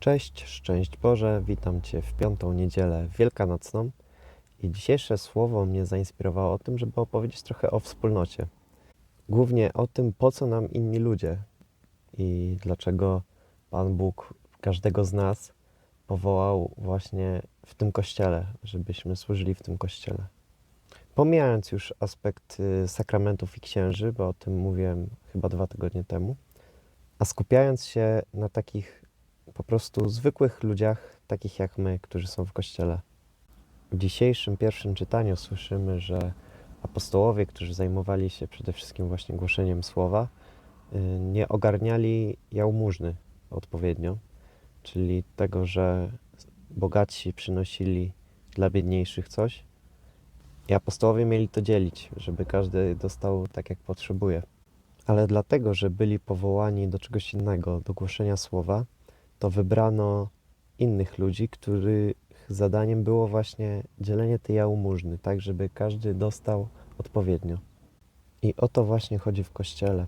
Cześć, szczęść Boże, witam Cię w piątą niedzielę wielkanocną i dzisiejsze słowo mnie zainspirowało o tym, żeby opowiedzieć trochę o wspólnocie. Głównie o tym, po co nam inni ludzie i dlaczego Pan Bóg każdego z nas powołał właśnie w tym kościele, żebyśmy służyli w tym kościele. Pomijając już aspekt y, sakramentów i księży, bo o tym mówiłem chyba dwa tygodnie temu, a skupiając się na takich po prostu zwykłych ludziach, takich jak my, którzy są w kościele. W dzisiejszym pierwszym czytaniu słyszymy, że apostołowie, którzy zajmowali się przede wszystkim właśnie głoszeniem słowa, y, nie ogarniali jałmużny odpowiednio, czyli tego, że bogatsi przynosili dla biedniejszych coś i apostołowie mieli to dzielić, żeby każdy dostał tak, jak potrzebuje. Ale dlatego, że byli powołani do czegoś innego, do głoszenia słowa, to wybrano innych ludzi, których zadaniem było właśnie dzielenie tej jałmużny, tak żeby każdy dostał odpowiednio. I o to właśnie chodzi w Kościele.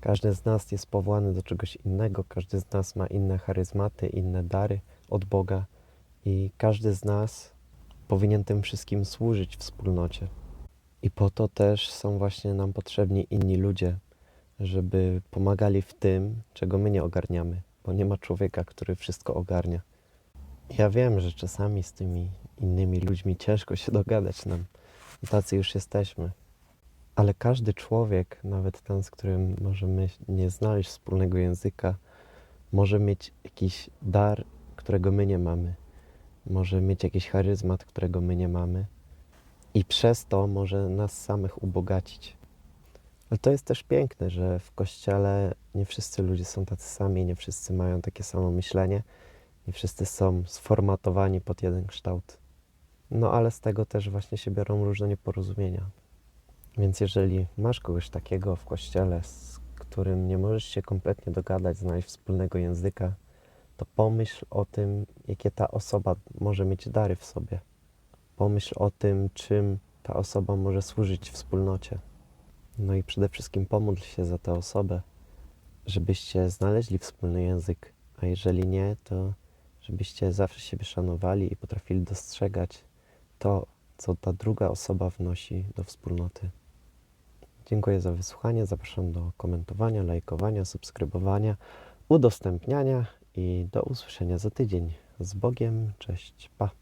Każdy z nas jest powołany do czegoś innego, każdy z nas ma inne charyzmaty, inne dary od Boga i każdy z nas powinien tym wszystkim służyć wspólnocie. I po to też są właśnie nam potrzebni inni ludzie, żeby pomagali w tym, czego my nie ogarniamy, bo nie ma człowieka, który wszystko ogarnia. Ja wiem, że czasami z tymi innymi ludźmi ciężko się dogadać nam. Tacy już jesteśmy. Ale każdy człowiek, nawet ten, z którym możemy nie znaleźć wspólnego języka, może mieć jakiś dar, którego my nie mamy. Może mieć jakiś charyzmat, którego my nie mamy. I przez to może nas samych ubogacić. Ale to jest też piękne, że w kościele nie wszyscy ludzie są tacy sami, nie wszyscy mają takie samo myślenie, nie wszyscy są sformatowani pod jeden kształt. No ale z tego też właśnie się biorą różne nieporozumienia. Więc jeżeli masz kogoś takiego w kościele, z którym nie możesz się kompletnie dogadać, znaleźć wspólnego języka, to pomyśl o tym, jakie ta osoba może mieć dary w sobie. Pomyśl o tym, czym ta osoba może służyć wspólnocie. No i przede wszystkim pomódl się za tę osobę, żebyście znaleźli wspólny język, a jeżeli nie, to żebyście zawsze siebie szanowali i potrafili dostrzegać to, co ta druga osoba wnosi do wspólnoty. Dziękuję za wysłuchanie. Zapraszam do komentowania, lajkowania, subskrybowania, udostępniania i do usłyszenia za tydzień. Z Bogiem, cześć, pa.